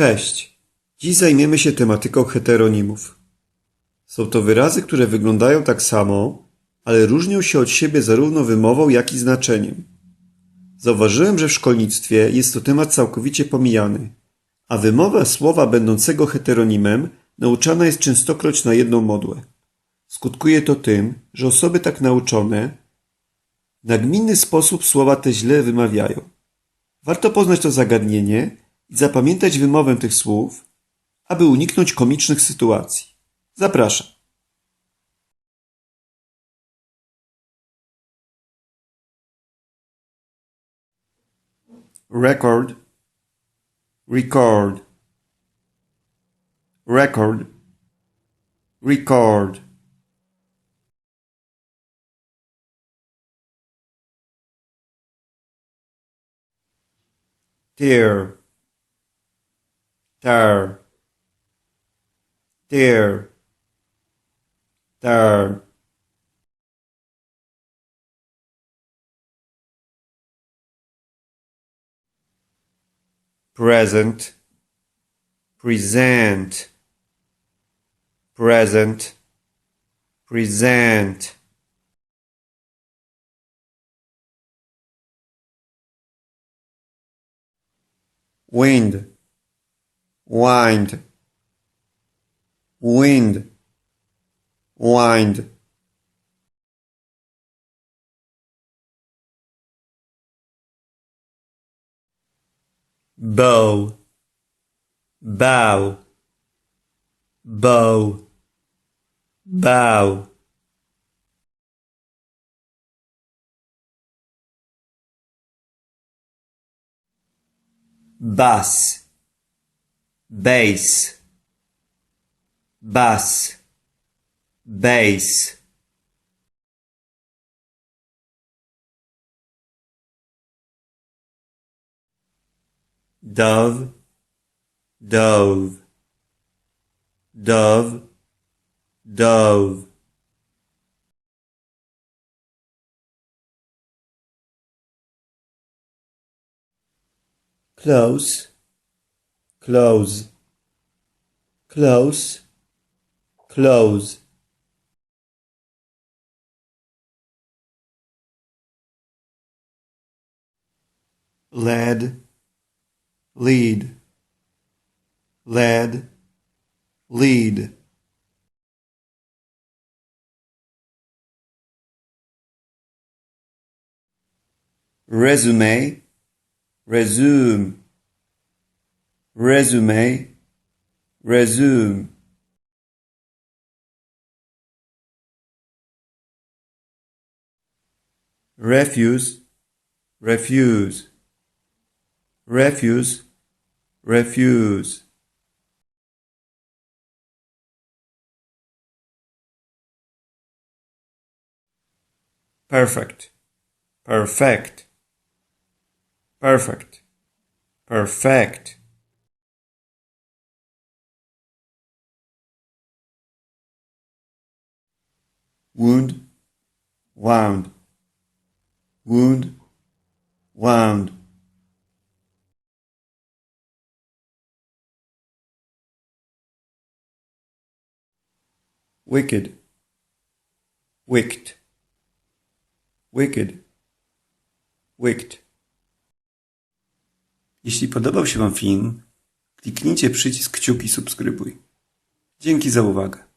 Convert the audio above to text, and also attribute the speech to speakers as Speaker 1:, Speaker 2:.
Speaker 1: Cześć. Dziś zajmiemy się tematyką heteronimów. Są to wyrazy, które wyglądają tak samo, ale różnią się od siebie zarówno wymową, jak i znaczeniem. Zauważyłem, że w szkolnictwie jest to temat całkowicie pomijany, a wymowa słowa będącego heteronimem nauczana jest częstokroć na jedną modłę. Skutkuje to tym, że osoby tak nauczone w nagminny sposób słowa te źle wymawiają. Warto poznać to zagadnienie i zapamiętać wymowę tych słów, aby uniknąć komicznych sytuacji. Zapraszam. Record, record, record, record. Tear, tear, there, there. Present, present, present, present. Wind, wind, wind, wind. Bow, bow, bow, bow. Bass, bass, bass, bass. Dove, dove, dove, dove. Close, close, close, close. Lead, lead, lead, lead. Resume, resume, resume, resume. Refuse, refuse, refuse, refuse. Perfect, perfect, perfect, perfect. Wound, wound, wound, wound. Wicked, wicked, wicked, wicked. Jeśli podobał się Wam film, kliknijcie przycisk kciuki subskrybuj. Dzięki za uwagę.